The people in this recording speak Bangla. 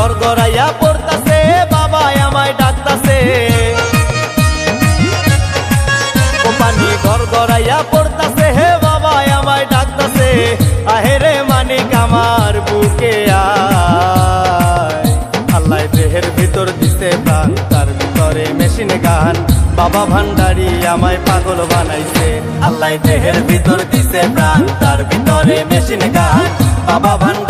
গড়গড়াইয়া পড়তাছে বাবা আমায় ডাকতাছে। ও পানি গড়গড়াইয়া পড়তাছে, হে বাবা আমায় ডাকতাছে। আহেরে মানিক আমার বুকে আল্লাহ দেহের ভিতর দিতে প্রাণ, তার ভিতরে মেশিন গান। বাবা ভান্ডারি আমায় পাগল বানাইছে। আল্লাহ দেহের ভিতর দিতে প্রাণ, তার ভিতরে মেশিন গান। বাবা ভান্ডারি